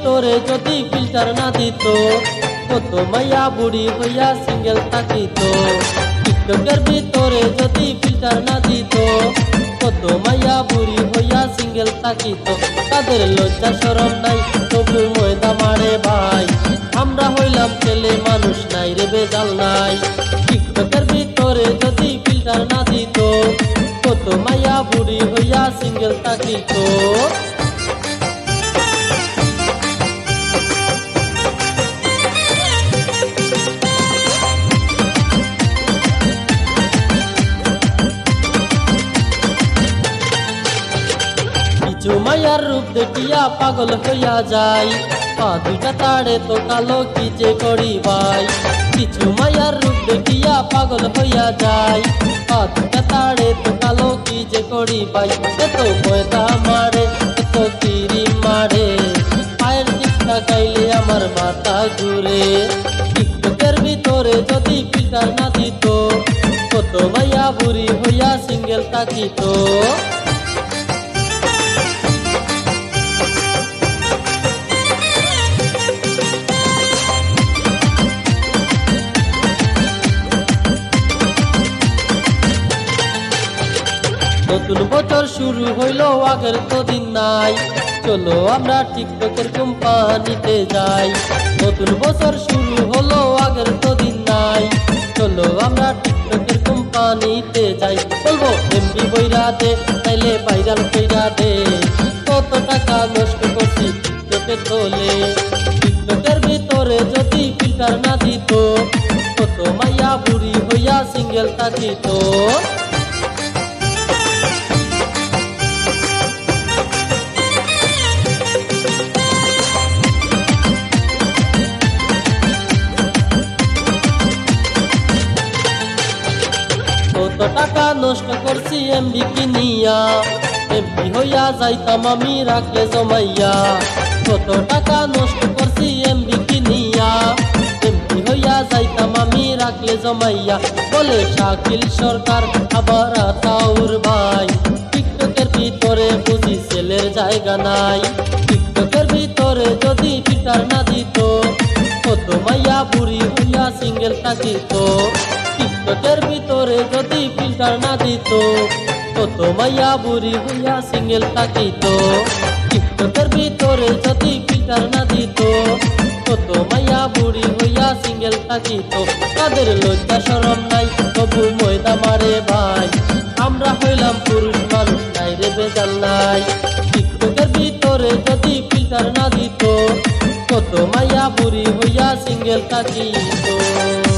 ভিতরে যদি ফিল্টার না দিত, কত মাইয়া বুড়ি হইয়া সিঙ্গেল থাকিত। টিকটকের ভিতরে যদি ফিল্টার না দিত, কত মাইয়া বুড়ি হইয়া সিঙ্গেল থাকিত। তাদের লজ্জা শরম নাই, তবু ময়দা মারে ভাই। আমরা হইলাম ছেলে মানুষ নাই রে বেজাল নাই। টিকটকের ভিতরে যদি ফিল্টার না দিত, কত মাইয়া বুড়ি হইয়া সিঙ্গেল থাকিত। মায়ার রূপ দেখিয়া পাগল হইয়া যায় পা দুইটা তাড়ে তো কালো কি যে করি ভাই কিছু মায়ার রূপ দেখিয়া পাগল হইয়া যায় পা দুইটা তাড়ে তো কালো কি যে করি ভাই এত ময়দা মারে, এত কিরি মারে। পায়ের দিকটা গাইলে আমার মাথা ঘুরে। টিকটকের ভিতরে যদি ফিল্টার না দিত, কত মাইয়া বুড়ি হইয়া সিঙ্গেল থাকিত। নতুন বছর শুরু হইল, আগের তো দিন নাই। চলো আমরা টিকটকের কোম্পানিতে যাই। নতুন বছর শুরু হলো, আগের তো দিন নাই। চলো আমরা টিকটকের কোম্পানিতে যাই। বলব এমবি বইরা দে তাইলে ভাইরাল কইরা দে। কত টাকা নষ্ট করছি টিকটকে তোলে। টিকটকের ভিতরে যদি ফিল্টার না দিত, কত মাইয়া বুড়ি হইয়া সিঙ্গেল থাকিত কত টাকা নষ্ট করছি এমবি কিনিয়া এমবি হইয়া যাইতাম আমি রাখলে জমাইয়া। কত টাকা নষ্ট করছি এমবি কিনিয়া এমবি হইয়া যাইতাম আমি রাখলে জমাইয়া। বলে শাকিল সরকার, আবার তাউর ভাই, টিকটকের ভিতরে বুঝি ছেলের জায়গা নাই। টিকটকের ভিতরে যদি ফিটার না দিত, কত মাইয়া বুড়ি হইয়া সিঙ্গেল থাকিত টিকটকের যদি না দিত। কত মাইয়া বুড়ি হইয়া সিঙ্গেল থাকিত। টিকটকের ভিতরে যদি ফিল্টার না দিত। কত মাইয়া বুড়ি হইয়া সিঙ্গেল থাকিত। তাদের লজ্জা শরম নাই, তবু ময়দা মারে ভাই। আমরা হইলাম পুরুষ মানুষ, নাই রে বেজাল নাই। টিকটকের ভিতরে যদি ফিল্টার না দিত। কত মাইয়া বুড়ি হইয়া সিঙ্গেল থাকিত।